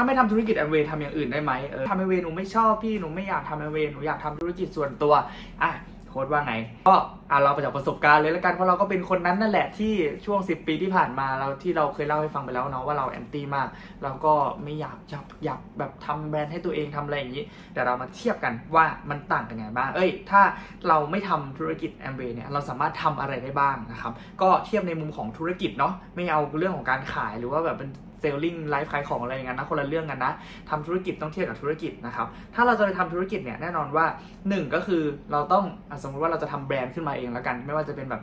ถ้าไม่ทำธุรกิจแอมเวย์ทำอย่างอื่นได้ไหมเออทำแอมเวย์หนูไม่ชอบพี่หนูไม่อยากทำแอมเวย์หนูอยากทำธุรกิจส่วนตัวอะโค้ดว่าไง ก็อะเราไปจากประสบการณ์เลยแล้วกัน เพราะเราก็เป็นคนนั้นนั่นแหละที่ช่วง 10 ปีที่ผ่านมาเราที่เราเคยเล่าให้ฟังไปแล้วเนาะว่าเราแอนตี้มากแล้วก็ไม่อยากอยากอยากแบบทำแบรนด์ให้ตัวเองทำอะไรอย่างนี้เดี๋ยวเรามาเทียบกันว่ามันต่างกันยังไงบ้าง เอ้ย ถ้าเราไม่ทำธุรกิจแอมเบเนี่ยเราสามารถทำอะไรได้บ้างนะครับ ก็เทียบในมุมของธุรกิจเนาะ ไม่เอาเรื่องของการขายหรือว่าแบบเป็น เซลลิงไลฟ์ขายของอะไรอย่างนั้นนะคนละเรื่องกันนะทำธุรกิจต้องเทียบกับธุรกิจนะครับถ้าเราจะไปทำธุรกิจเนี่ยแน่นอนว่าหนึ่งก็คือเราต้องอสมมติว่าเราจะทำแบรนด์ขึ้นมาเองแล้วกัน ไม่ว่าจะเป็นแบบ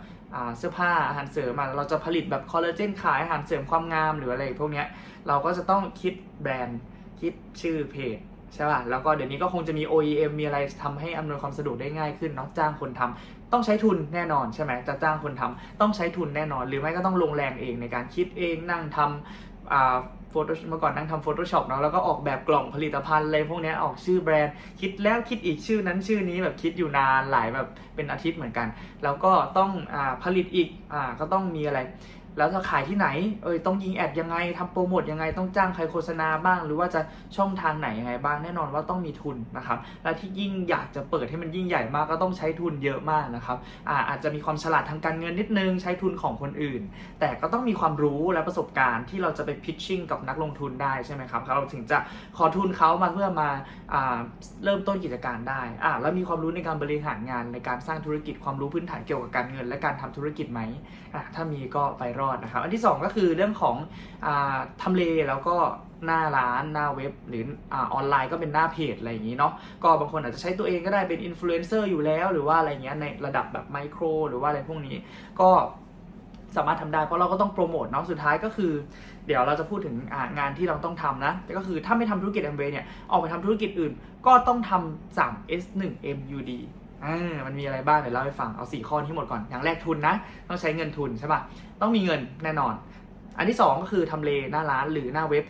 เสื้อผ้าอาหารเสริมมาเราจะผลิตแบบคอลลาเจนขายอาหารเสริมความงามหรืออะไรพวกเนี้ยเราก็จะต้องคิดแบรนด์คิดชื่อเพจใช่ป่ะ แล้วก็เดี๋ยวนี้ก็คงจะมี OEM มีอะไรทำให้อำนวยความสะดวกได้ง่ายขึ้นเนาะจ้างคนทำต้องใช้ทุนแน่นอนใช่ไหมจะจ้างคนทำต้องใช้ทุนแน่นอน หรือไม่ก็ต้องลงแรงเองในการคิดเองนั่งทำ อ่าโฟโต้เมื่อก่อนนั่งทำโฟโต้ช็อปเนาะแล้วก็ออกแบบกล่องผลิตภัณฑ์อะไรพวกนี้ออกชื่อแบรนด์ คิดแล้วคิดอีกชื่อนั้นชื่อนี้แบบคิดอยู่นานหลายแบบเป็นอาทิตย์เหมือนกัน แล้วก็ต้องอผลิตอีกอก็ต้องมีอะไร แล้วจะขายที่ไหน เอ้ยต้องยิงแอดยังไงทำโปรโมทยังไงต้องจ้างใครโฆษณาบ้าง หรือว่าจะช่องทางไหนยังไงบ้างแน่นอนว่าต้องมีทุนนะครับ และที่ยิ่งอยากจะเปิดให้มันยิ่งใหญ่มากก็ต้องใช้ทุนเยอะมากนะครับอาอาจจะมีความฉลาดทางการเงินนิดนึงใช้ทุนของคนอื่น แต่ก็ต้องมีความรู้และประสบการณ์ที่เราจะไปพิชชิ่งกับนักลงทุนได้ใช่ไหมครับเราถึงจะขอทุนเขามาเพื่อมาอาเริ่มต้นกิจการได้แล้วมีความรู้ในการบริหารงานในการสร้างธุรกิจความรู้พื้นฐานเกี่ยวกับการเงิน และการทำธุรกิจไหมถ้ามีก็ไปรอดนะครับ อันที่สองก็คือเรื่องของอทำเลแล้วก็หน้าร้านหน้าเว็บหรืออออนไลน์ก็เป็นหน้าเพจอะไรอย่างนี้เนาะก็บางคนอาจจะใช้ตัวเองก็ได้เป็นอินฟลูเอนเซอร์อยู่แล้ว หรือว่าอะไรเงี้ยในระดับแบบไมโคร หรือว่าอะไรพวกนี้ก็สามารถทำได้เพราะเราก็ต้องโปรโมทเนาะสุดท้ายก็คือ เดี๋ยวเราจะพูดถึงงานที่เราต้องทำนะก็คือถ้าไม่ทำธุรกิจ a m w a y เนี่ยออกไปทำธุรกิจอื่น ก็ต้องทำสั่ง S1 MUD อ่ามันมีอะไรบ้างเดี๋ยวเล่าให้ฟังเอา 4 ข้อที่หมดก่อนอย่างแรกทุนนะ ต้องใช้เงินทุนใช่ป่ะต้องมีเงินแน่นอน อันที่ 2 ก็คือทำเลหน้าร้านหรือหน้าเว็บ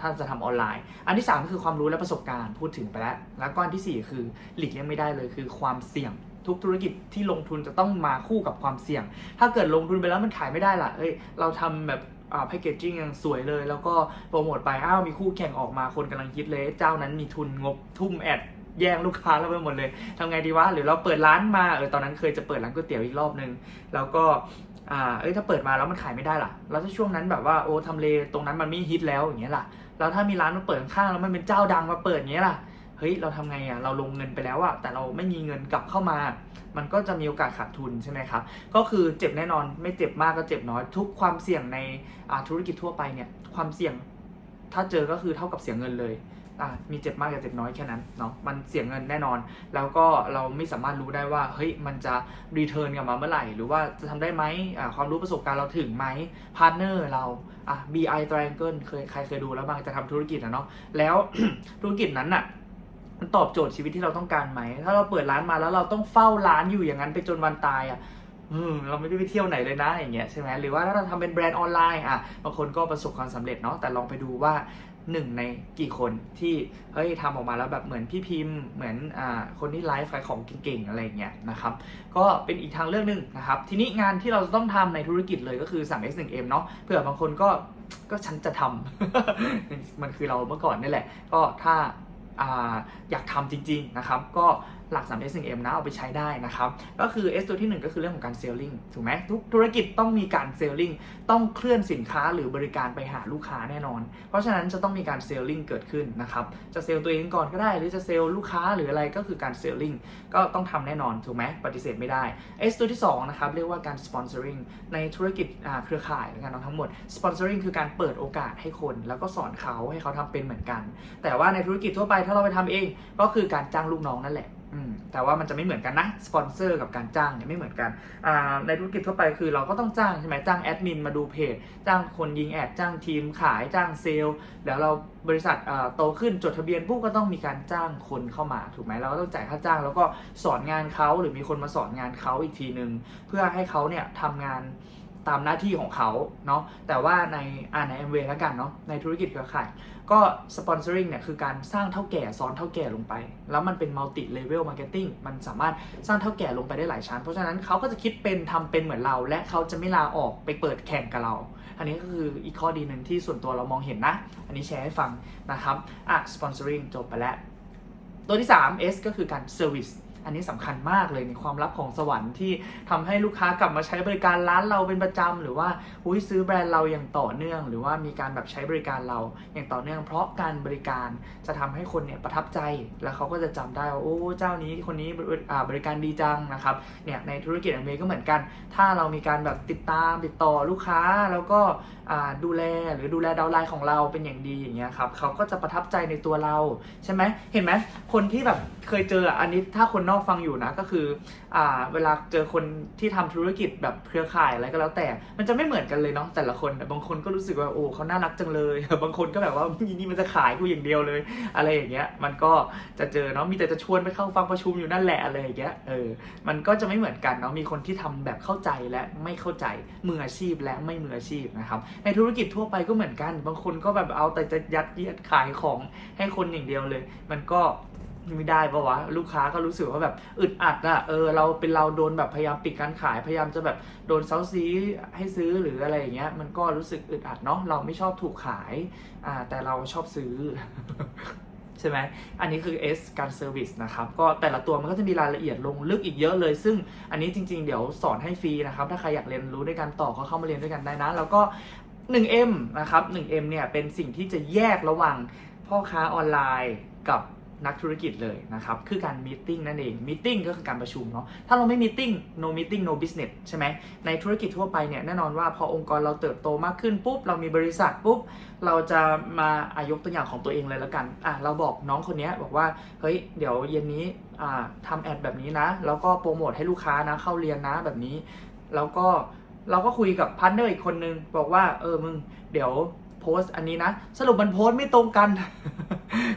ถ้าจะทำออนไลน์ อันที่ 3 ก็คือความรู้และประสบการณ์พูดถึงไปแล้ว แล้วก็อันทีสี่ 4 คือหลีกเลี่ยงไม่ได้เลยคือความเสี่ยงทุกธุรกิจที่ลงทุนจะต้องมาคู่กับความเสี่ยง ถ้าเกิดลงทุนไปแล้วมันขายไม่ได้ล่ะเอ้ยเราทำแบบอ่าแพคเกจจิ้งยังสวยเลย แล้วก็โปรโมทไปอ้าวมีคู่แข่งออกมาคนกำลังคิดเลย เจ้านั้นมีทุนงบทุ่มแอด แย่งลูกค้าเราไปหมดเลยทำไงดีวะหรือเราเปิดร้านมาเออตอนนั้นเคยจะเปิดร้านก๋วยเตี๋ยวอีกรอบนึงแล้วก็อ่าเอ้ยถ้าเปิดมาแล้วมันขายไม่ได้ล่ะแล้วถ้าช่วงนั้นแบบว่าโอ้ทำเลตรงนั้นมันไม่ฮิตแล้วอย่างเงี้ยล่ะแล้วถ้ามีร้านมาเปิดข้างแล้วมันเป็นเจ้าดังมาเปิดอย่างเงี้ยล่ะเฮ้ยเราทำไงอะเราลงเงินไปแล้วอะแต่เราไม่มีเงินกลับเข้ามา มันก็จะมีโอกาสขาดทุนใช่ไหมครับก็คือเจ็บแน่นอนไม่เจ็บมากก็เจ็บน้อย ทุกความเสี่ยงในอาธุรกิจทั่วไปเนี่ยความเสี่ยงถ้าเจอก็คือเท่ากับเสียเงินเลย มีเจ็บมากกับเจ็บน้อยแค่นั้นเนาะมันเสียเงินแน่นอน แล้วก็เราไม่สามารถรู้ได้ว่าเฮ้ยมันจะรีเทิร์นกลับมาเมื่อไหร่ หรือว่าจะทำได้ไหมอ่าความรู้ประสบการณ์เราถึงไหมพาร์ทเนอร์เราอะ BI Triangle เคยใครเคยดูแล้วบ้างจะทำธุรกิจอะเนาะแล้วธุรกิจนั้นน่ะมันตอบโจทย์ชีวิตที่เราต้องการไหม ถ้าเราเปิดร้านมาแล้วเราต้องเฝ้าร้านอยู่อย่างนั้นไปจนวันตายอะเราไม่ได้ไปเที่ยวไหนเลยนะอย่างเงี้ยใช่ไหมหรือว่าถ้าเราทำเป็นแบรนด์ออนไลน์อะบางคนก็ประสบความสำเร็จเนาะแต่ลองไปดูว่า หนึ่งในกี่คนที่เฮ้ยทำออกมาแล้วแบบเหมือนพี่พิมพ์ เหมือนอ่าคนที่ไลฟ์ขายของเก่งๆอะไรเงี้ยนะครับก็เป็นอีกทางเลือกหนึ่งนะครับทีนี้งานที่เราจะต้องทำในธุรกิจเลยก็คือสั่ง S1M เนาะเผื่อบางคนก็ก็ฉันจะทำมันคือเราเมื่อก่อนนี่แหละ ก็ถ้าอาอยากทำจริง ๆนะครับ ก็ หลัก 3 S 1 M นะเอาไปใช้ได้นะครับ ก็คือ S ตัวที่ 1 ก็คือเรื่องของการเซลลิงถูกไหมทุกธุรกิจต้องมีการเซลลิงต้องเคลื่อนสินค้าหรือบริการไปหาลูกค้าแน่นอน เพราะฉะนั้นจะต้องมีการเซลลิงเกิดขึ้นนะครับจะเซลล์ตัวเองก่อนก็ได้ หรือจะเซลล์ลูกค้าหรืออะไรก็คือการเซลลิงก็ต้องทำแน่นอนถูกไหมปฏิเสธไม่ได้ S ตัวที่2นะครับเรียกว่าการสปอนเซอริงในธุรกิจเครือข่ายแล้วกันทั้งหมดสปอนเซอริงคือการเปิดโอกาสให้คน แล้วก็สอนเขาให้เขาทำเป็นเหมือนกัน แต่ว่าในธุรกิจทั่วไปถ้าเราไปทำเองก็คือการจ้างลูกน้องนั่นแหละ แต่ว่ามันจะไม่เหมือนกันนะสปอนเซอร์กับการจ้างเนี่ยไม่เหมือนกันในธุรกิจทั่วไปคือเราก็ต้องจ้างใช่ไหมจ้างแอดมินมาดูเพจ จ้างคนยิงแอดจ้างทีมขายจ้างเซลล์แล้วเราบริษัทโตขึ้นจดทะเบียนปุ๊บก็ต้องมีการจ้างคนเข้ามาถูกไหมเราก็ต้องจ่ายค่าจ้าง แล้วก็สอนงานเขาหรือมีคนมาสอนงานเขาอีกทีหนึ่งเพื่อให้เขาเนี่ยทำงาน ตามหน้าที่ของเขาเนาะแต่ว่าในอ่าใน m w แล้วกันเนาะในธุรกิจเครือข่าย ก็สปอนเซอริงเนี่ยคือการสร้างเท่าแก่ซ้อนเท่าแก่ลงไป แล้วมันเป็นมัลติเลเวลมาร์เก็ตติ้งมันสามารถสร้างเท่าแก่ลงไปได้หลายชั้น เพราะฉะนั้นเขาก็จะคิดเป็นทำเป็นเหมือนเรา และเขาจะไม่ลาออกไปเปิดแข่งกับเรา อันนี้ก็คืออีกข้อดีหนึ่งที่ส่วนตัวเรามองเห็นนะ อันนี้แชร์ให้ฟังนะครับอะสปอนเซอริงจบไปแล้ว ตัวที่ 3 S ก็คือการ Service อั อันนี้สำคัญมากเลยในความลับของสวรรค์ที่ทำให้ลูกค้ากลับมาใช้บริการร้านเราเป็นประจำหรือว่าอุ้ยซื้อแบรนด์เราอย่างต่อเนื่อง หรือว่ามีการแบบใช้บริการเราอย่างต่อเนื่อง เพราะการบริการจะทำให้คนเนี่ยประทับใจแล้วเขาก็จะจำได้ว่าโอ้เจ้านี้คนนี้บริการดีจังนะครับเนี่ยในธุรกิจอเมก็เหมือนกัน ถ้าเรามีการแบบติดตามติดต่อลูกค้าแล้วก็ ดูแลหรือดูแลดาวไลน์ของเราเป็นอย่างดีอย่างเงี้ยครับเขาก็จะประทับใจในตัวเราใช่ไหมเห็นไหมคนที่แบบเคยเจออะอันนี้ถ้าคนนอกฟังอยู่นะก็คืออ่าเวลาเจอคนที่ทำธุรกิจแบบเครือข่ายอะไรก็แล้วแต่ มันจะไม่เหมือนกันเลยเนาะแต่ละคนบางคนก็รู้สึกว่าโอ้เขาน่ารักจังเลย บางคนก็แบบว่าอีนี่มันจะขายกูอย่างเดียวเลย อะไรอย่างเงี้ยมันก็จะเจอเนาะมีแต่จะชวนไปเข้าฟังประชุมอยู่นั่นแหละอะไรอย่างเงี้ยเออมันก็จะไม่เหมือนกันเนาะมีคนที่ทำแบบเข้าใจและไม่เข้าใจมืออาชีพและไม่มืออาชีพนะครับในธุรกิจทั่วไปก็เหมือนกัน บางคนก็แบบเอาแต่จะยัดเยียดขายของให้คนอย่างเดียวเลย มันก็ไม่ได้ปะวะลูกค้าก็รู้สึกว่าแบบอึดอัดอะเออเราเป็นเราโดนแบบพยายามปิดการขายพยายามจะแบบโดนเซาซีให้ซื้อหรืออะไรอย่างเงี้ย มันก็รู้สึกอึดอัดเนาะเราไม่ชอบถูกขายอ่าแต่เราชอบซื้อใช่ไหมอันนี้คือ S การเซอร์วิสนะครับ ก็แต่ละตัวมันก็จะมีรายละเอียดลงลึกอีกเยอะเลย ซึ่งอันนี้จริงๆ เดี๋ยวสอนให้ฟรีนะครับ ถ้าใครอยากเรียนรู้ด้วยกันต่อก็เข้ามาเรียนด้วยกันได้นะ แล้วก็ 1M นะครับ 1M เนี่ยเป็นสิ่งที่จะแยกระหว่างพ่อค้าออนไลน์กับนักธุรกิจเลยนะครับ คือการมีติ้งนั่นเองมีติ้งก็คือการประชุมเนาะ ถ้าเราไม่มีติ้ง no meeting no business ใช่ไหม ในธุรกิจทั่วไปเนี่ยแน่นอนว่าพอองค์กรเราเติบโตมากขึ้นปุ๊บ เรามีบริษัทปุ๊บ เราจะมาอายกตัวอย่างของตัวเองเลยแล้วกัน อะเราบอกน้องคนนี้บอกว่า เฮ้ย เดี๋ยวเย็นนี้อ่าทำแอดแบบนี้นะ แล้วก็โปรโมทให้ลูกค้านะ เข้าเรียนนะแบบนี้ แล้วก็ เราก็คุยกับพาร์ทเนอร์อีกคนนึง บอกว่าเออมึง เดี๋ยว โพสต์อันนี้นะ สรุปมันโพสต์ไม่ตรงกัน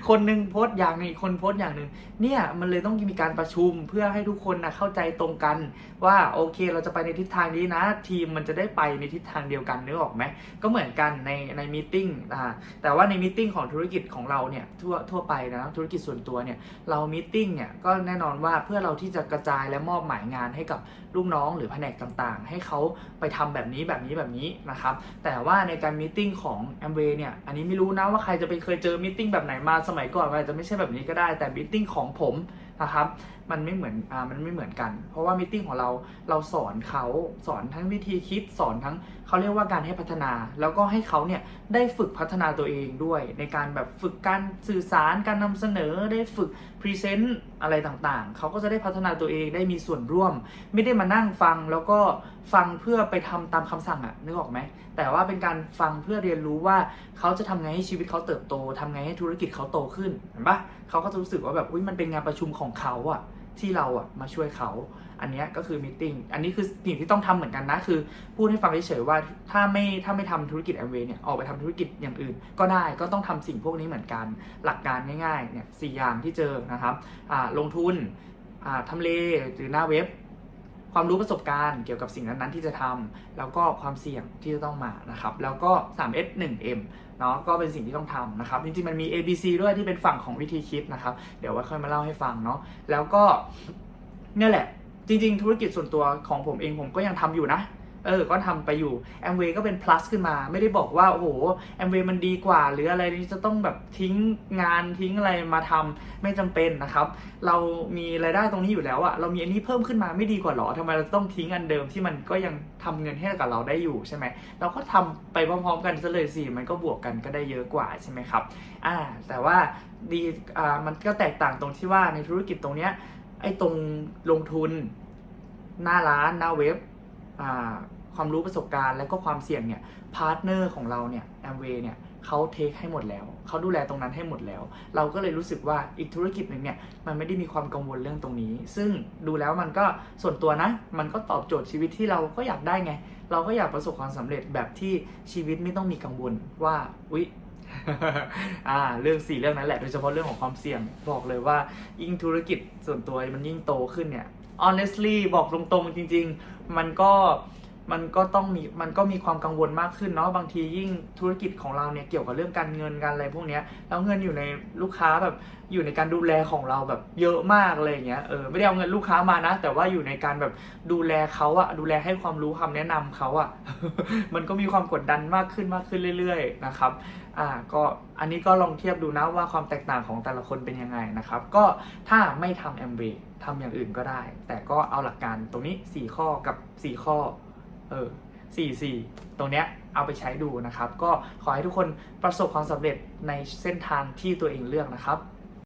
คนหนึ่งโพสต์อย่างหนึ่งอีกคนโพสต์อย่างหนึ่งเนี่ยมันเลยต้องมีการประชุมเพื่อให้ทุกคนนะเข้าใจตรงกัน ว่าโอเคเราจะไปในทิศทางนี้นะ ทีมมันจะได้ไปในทิศทางเดียวกันนึกออกไหมก็เหมือนกันในในมีติ้งอ่าแต่ว่าในมีติ้งของธุรกิจของเราเนี่ยทั่วทั่วไปนะธุรกิจส่วนตัวเนี่ยเรามีติ้งเนี่ยก็แน่นอนว่าเพื่อเราที่จะกระจายและมอบหมายงานให้กับลูกน้องหรือแผนกต่างๆ ให้เขาไปทำแบบนี้แบบนี้แบบนี้นะครับแต่ว่าในการมีติ้งของแอมเวย์เนี่ย อันนี้ไม่รู้นะว่าใครจะไปเคยเจอมีติ้งแบบไหนมาสมัยก่อนมันอาจจะไม่ใช่แบบนี้ก็ได้แต่มีติ้งของผมนะครับมันไม่เหมือนอ่ามันไม่เหมือนกัน เพราะว่ามีติ้งของเราเราสอนเขาสอนทั้งวิธีคิดสอนทั้งเขาเรียกว่าการให้พัฒนา แล้วก็ให้เขาเนี่ยได้ฝึกพัฒนาตัวเองด้วย ในการแบบฝึกการสื่อสารการนำเสนอได้ฝึกพรีเซนต์อะไรต่างๆ เขาก็จะได้พัฒนาตัวเองได้มีส่วนร่วม ไม่ได้มานั่งฟังแล้วก็ฟังเพื่อไปทำตามคำสั่งอะนึกออกไหมแต่ว่าเป็นการฟังเพื่อเรียนรู้ว่าเขาจะทำไงให้ชีวิตเขาเติบโตทำไงให้ธุรกิจเขาโตขึ้นเห็นปะเขาก็จะรู้สึกว่าแบบอุ้ยมันเป็นงานประชุมของเขาอะ ที่เราอะมาช่วยเขา อันนี้ก็คือมิ팅อันนี้คือสิ่งที่ต้องทำเหมือนกันนะ คือพูดให้ฟังเฉยๆว่าถ้าไม่ถ้าไม่ทำธุรกิจแอมเวย์เนี่ยออกไปทำธุรกิจอย่างอื่น ก็ได้ก็ต้องทำสิ่งพวกนี้เหมือนกันหลักการง่ายๆเนี่ยสอย่างที่เจอนะครับลงทุนทำเลหรือหน้าเว็บ ความรู้ประสบการณ์เกี่ยวกับสิ่งนั้นๆที่จะทำแล้วก็ความเสี่ยงที่จะต้องมานะครับ แล้วก็ 3S 1M เนาะก็เป็นสิ่งที่ต้องทำนะครับ จริงๆ มันมี ABC ด้วยที่เป็นฝั่งของวิธีคิดนะครับ เดี๋ยวไว้ค่อยมาเล่าให้ฟังเนาะแล้วก็เนี่ยแหละจริงๆ ธุรกิจส่วนตัวของผมเองผมก็ยังทำอยู่นะ เออ ก็ทำไปอยู่ a m w a y ก็เป็น plus ขึ้นมา ไม่ได้บอกว่าโอ้โห a m w a y มันดีกว่า หรืออะไรนี่จะต้องแบบทิ้งงานทิ้งอะไรมาทำไม่จำเป็นนะครับ เรามีรายได้ตรงนี้อยู่แล้วอะเรามีอันนี้เพิ่มขึ้นมาไม่ดีกว่าหรอทำไมเราต้องทิ้งอันเดิมที่มันก็ยังทำเงินให้กับเราได้อยู่ใช่ไหมเราก็ทำไปพร้อมๆ กันซะเลยสิมันก็บวกกันก็ได้เยอะกว่าใช่ไหมครับอ่าแต่ว่าดีอ่ามันก็แตกต่างตรงที่ว่าในธุรกิจตรงเนี้ยไอ้ตรงลงทุนหน้าร้านหน้าเว็บ ความรู้ประสบการณ์และก็ความเสี่ยงเนี่ยพาร์ทเนอร์ของเราเนี่ยแอมเวย์เนี่ยเขาเทคให้หมดแล้วเขาดูแลตรงนั้นให้หมดแล้ว เราก็เลยรู้สึกว่าอีกธุรกิจหนึ่งเนี่ยมันไม่ได้มีความกังวลเรื่องตรงนี้ ซึ่งดูแล้วมันก็ส่วนตัวนะ มันก็ตอบโจทย์ชีวิตที่เราก็อยากได้ไง เราก็อยากประสบความสำเร็จแบบที่ชีวิตไม่ต้องมีกังวลว่าอุ๊ยอ่าเรื่องสี่เรื่องนั้นแหละโดยเฉพาะเรื่องของความเสี่ยงบอกเลยว่ายิ่งธุรกิจส่วนตัวมันยิ่งโตขึ้นเนี่ย honestly บอกตรงๆจริง ๆ มันก็ มันก็ต้องมีมันก็มีความกังวลมากขึ้นเนาะบางทียิ่งธุรกิจของเราเนี่ยเกี่ยวกับเรื่องการเงินการอะไรพวกเนี้ยแล้วเงินอยู่ในลูกค้าแบบอยู่ในการดูแลของเราแบบเยอะมากเลยอย่างเงี้ยเออไม่ได้เอาเงินลูกค้ามานะ แต่ว่าอยู่ในการแบบดูแลเขาอะดูแลให้ความรู้คำแนะนำเขาอะมันก็มีความกดดันมากขึ้นมากขึ้นเรื่อย ๆ นะครับอ่าก็อันนี้ก็ลองเทียบดูนะว่าความแตกต่างของแต่ละคนเป็นยังไงนะครับ ก็ถ้าไม่ทำ MV ทำอย่างอื่นก็ได้ แต่ก็เอาหลักการตรงนี้ 4 ข้อกับ 4 ข้อ เออสี่สี่ตรงเนี้ยเอาไปใช้ดูนะครับ ก็ขอให้ทุกคนประสบความสำเร็จในเส้นทางที่ตัวเองเลือกนะครับ